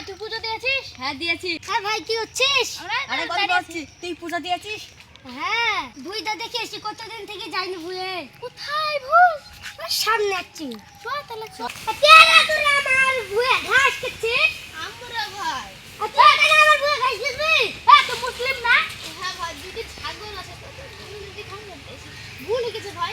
ভাই তুই পুজো দিয়েছিস? হ্যাঁ দিয়েছি। হ্যাঁ ভাই কি হচ্ছিস? আরে কত করছি তুই পূজা দিয়েছিস? হ্যাঁ ভুইটা দেখে এসছি কতদিন থেকে যাইনি ভুয়ে কোথায় ভুল? সামনে আছি চল তাহলে চল। কেন তুই আমার ভুয়ে ঘাস খাচ্ছিস? আমরা ভাই। আচ্ছা কেন আমার ভুয়ে ঘাস খাচ্ছিস হ্যাঁ তো মুসলিম না? হ্যাঁ ভাই দুটি ছাগল আছে তো ভুল গেছে ভাই।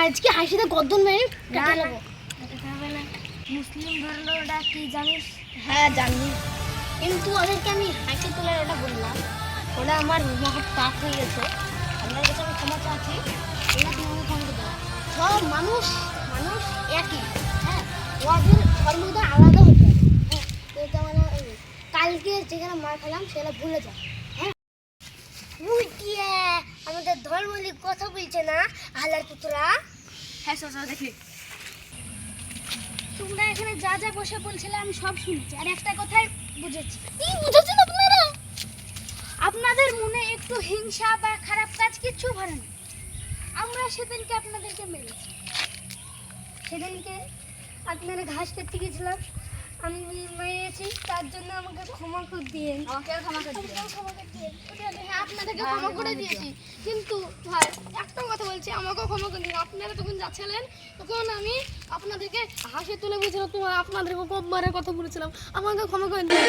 আজকে হাসিতে গদ্দন মেরে কেটে নেব মুসলিম ধরলো ওটা কি জানিস? হ্যাঁ জানি। কিন্তু ওদেরকে আমি হাসি তোলার ওটা বললাম। ওটা আমার মহৎ পাপ হয়ে গেছে। আপনার কাছে আমি ক্ষমা চাচ্ছি ওরা তোমাকে ক্ষমা করে দেবো সব মানুষ মানুষ একই। হ্যাঁ ওদের ধর্মটা আলাদা হতে হবে। হ্যাঁ মানে কালকে যেখানে মার খেলাম সেটা ভুলে যায় হ্যাঁ। আমাদের কথা বলছে না পুত্রা হ্যাঁ দেখি। তোমরা এখানে যা যা বসে বলছিলে আমি সব শুনেছি। আর একটা কথাই বুঝেছি। কি বুঝেছেন আপনারা আপনাদের মনে একটু হিংসা বা খারাপ কাজ কিচ্ছু ভরে না। আমরা সেদিনকে আপনাদেরকে মেরেছি। সেদিনকে আপনারা ঘাস কাটতে গেছিলাম। আমি মেরেছি তার জন্য আমাকে ক্ষমা করে দিয়ে আমাকে ক্ষমা করে ক্ষমা। ওটা হ্যাঁ, আপনাদেরকে ক্ষমা করে দিয়েছি কিন্তু ভাই একটা কথা বলছি আমাকেও ক্ষমা করে দিন। আপনারা তখন যাচ্ছিলেন তখন আমি আপনাদেরকে হাসি তুলে বলছিলাম তোমার আপনাদেরকে মারের কথা বলেছিলাম। আমাকে ক্ষমা করে দিন।